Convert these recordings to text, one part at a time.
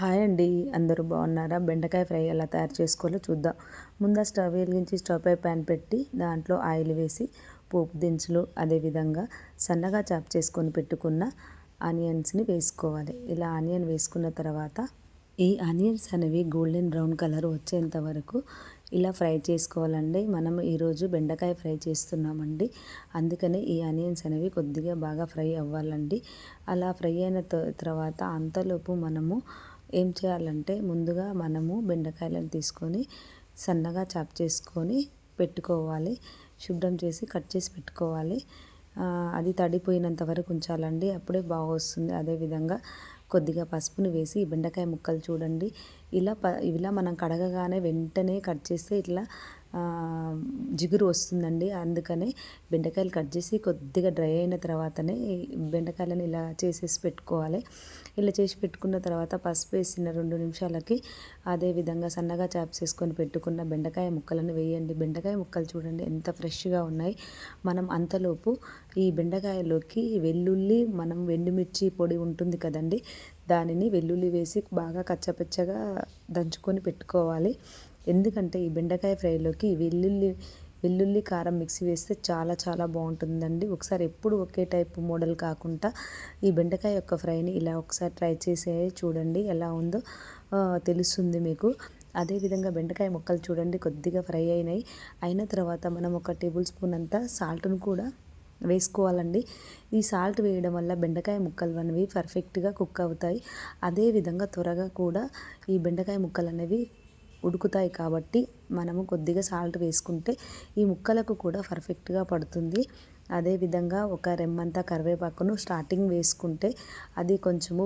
Hi అండి అందరూ బాగున్నారా? బెండకాయ ఫ్రై ఎలా తయారు చేసుకోవాలో చూద్దాం. ముందు స్టవ్ వెలిగించి స్టవ్ పై ప్యాన్ పెట్టి దాంట్లో ఆయిల్ వేసి పోపు దినుసులు అదేవిధంగా సన్నగా చాప్ చేసుకొని పెట్టుకున్న ఆనియన్స్ని వేసుకోవాలి. ఇలా ఆనియన్ వేసుకున్న తర్వాత ఈ ఆనియన్స్ అనేవి గోల్డెన్ బ్రౌన్ కలర్ వచ్చేంత వరకు ఇలా ఫ్రై చేసుకోవాలండి. మనం ఈరోజు బెండకాయ ఫ్రై చేస్తున్నామండి. అందుకనే ఈ ఆనియన్స్ అనేవి కొద్దిగా బాగా ఫ్రై అవ్వాలండి. అలా ఫ్రై అయిన తర్వాత అంతలోపు మనము ఏం చేయాలంటే ముందుగా మనము బెండకాయలను తీసుకొని సన్నగా చాప్ చేసుకొని పెట్టుకోవాలి. శుభ్రం చేసి కట్ చేసి పెట్టుకోవాలి. అది తడిపోయినంత వరకు ఉంచాలండి. అప్పుడే బాగా వస్తుంది. అదేవిధంగా కొద్దిగా పసుపుని వేసి బెండకాయ ముక్కలు చూడండి. ఇలా ప ఇలా మనం కడగగానే వెంటనే కట్ చేస్తే ఇట్లా జిగురు వస్తుందండి. అందుకనే బెండకాయలు కట్ చేసి కొద్దిగా డ్రై అయిన తర్వాతనే బెండకాయలను ఇలా చేసేసి పెట్టుకోవాలి. ఇలా చేసి పెట్టుకున్న తర్వాత పసుపు వేసిన రెండు నిమిషాలకి అదే విధంగా సన్నగా చాప్ చేసుకొని పెట్టుకున్న బెండకాయ ముక్కలను వేయండి. బెండకాయ ముక్కలు చూడండి ఎంత ఫ్రెష్గా ఉన్నాయి. మనం అంతలోపు ఈ బెండకాయలోకి వెల్లుల్లి మనం వెండిమిర్చి పొడి ఉంటుంది కదండి దానిని వెల్లుల్లి వేసి బాగా కచ్చపచ్చగా దంచుకొని పెట్టుకోవాలి. ఎందుకంటే ఈ బెండకాయ ఫ్రైలోకి వెల్లుల్లి వెల్లుల్లి కారం మిక్సీ వేస్తే చాలా చాలా బాగుంటుందండి. ఒకసారి ఎప్పుడు ఒకే టైప్ మోడల్ కాకుండా ఈ బెండకాయ యొక్క ఫ్రైని ఇలా ఒకసారి ట్రై చేసే చూడండి ఎలా ఉందో తెలుస్తుంది మీకు. అదేవిధంగా బెండకాయ ముక్కలు చూడండి కొద్దిగా ఫ్రై అయినాయి. అయిన తర్వాత మనం ఒక టేబుల్ స్పూన్ అంతా సాల్ట్ను కూడా వేసుకోవాలండి. ఈ సాల్ట్ వేయడం వల్ల బెండకాయ ముక్కలు అనేవి పర్ఫెక్ట్గా కుక్ అవుతాయి. అదేవిధంగా త్వరగా కూడా ఈ బెండకాయ ముక్కలు అనేవి ఉడుకుతాయి కాబట్టి మనము కొద్దిగా సాల్ట్ వేసుకుంటే ఈ ముక్కలకు కూడా పర్ఫెక్ట్గా పడుతుంది. అదేవిధంగా ఒక రెమ్మంతా కరివేపాకును స్టార్టింగ్ వేసుకుంటే అది కొంచెము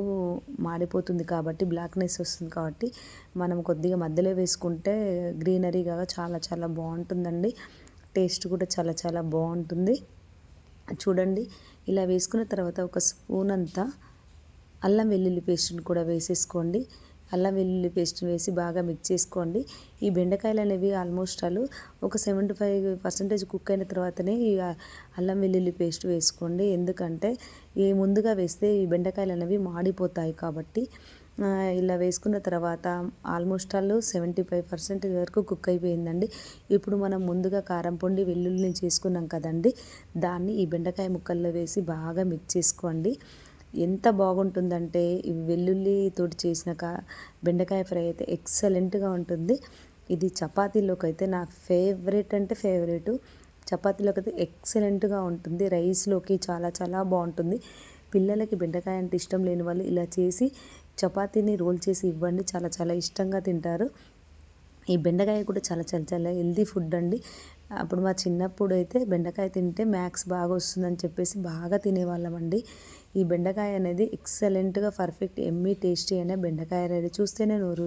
మాడిపోతుంది కాబట్టి బ్లాక్నెస్ వస్తుంది కాబట్టి మనం కొద్దిగా మధ్యలో వేసుకుంటే గ్రీనరీగా చాలా చాలా బాగుంటుందండి. టేస్ట్ కూడా చాలా చాలా బాగుంటుంది. చూడండి ఇలా వేసుకున్న తర్వాత ఒక స్పూన్ అంతా అల్లం వెల్లుల్లి పేస్ట్ని కూడా వేసేసుకోండి. అల్లం వెల్లుల్లి పేస్ట్ వేసి బాగా మిక్స్ చేసుకోండి. ఈ బెండకాయలు అనేవి ఆల్మోస్ట్ ఆలు ఒక సెవెంటీ ఫైవ్ పర్సెంటేజ్ కుక్ అయిన తర్వాతనే ఈ అల్లం వెల్లుల్లి పేస్ట్ వేసుకోండి. ఎందుకంటే ఈ ముందుగా వేస్తే ఈ బెండకాయలు అనేవి మాడిపోతాయి కాబట్టి ఇలా వేసుకున్న తర్వాత almost all seventy five percentage వరకు కుక్ అయిపోయిందండి. ఇప్పుడు మనం ముందుగా కారం పొండి వెల్లుల్లిని చేసుకున్నాం కదండి దాన్ని ఈ బెండకాయ ముక్కల్లో వేసి బాగా మిక్స్ చేసుకోండి. ఎంత బాగుంటుందంటే ఈ వెల్లుల్లితోటి చేసిన కా బెండకాయ ఫ్రై అయితే ఎక్సలెంట్గా ఉంటుంది. ఇది చపాతీలోకి అయితే నా ఫేవరెట్ అంటే ఫేవరెట్. చపాతీలోకి అయితే ఎక్సలెంట్గా ఉంటుంది. రైస్లోకి చాలా చాలా బాగుంటుంది. పిల్లలకి బెండకాయ అంటే ఇష్టం లేని వాళ్ళు ఇలా చేసి చపాతీని రోల్ చేసి ఇవ్వండి. చాలా చాలా ఇష్టంగా తింటారు. ఈ బెండకాయ కూడా చాలా చాలా చాలా హెల్దీ ఫుడ్ అండి. అప్పుడు మా చిన్నప్పుడు అయితే బెండకాయ తింటే మ్యాక్స్ బాగా వస్తుందని చెప్పేసి బాగా తినేవాళ్ళమండి. ఈ బెండకాయ అనేది ఎక్సలెంట్గా పర్ఫెక్ట్ ఎమ్మీ టేస్టీ అనే బెండకాయ రెడీ. చూస్తేనే నోరు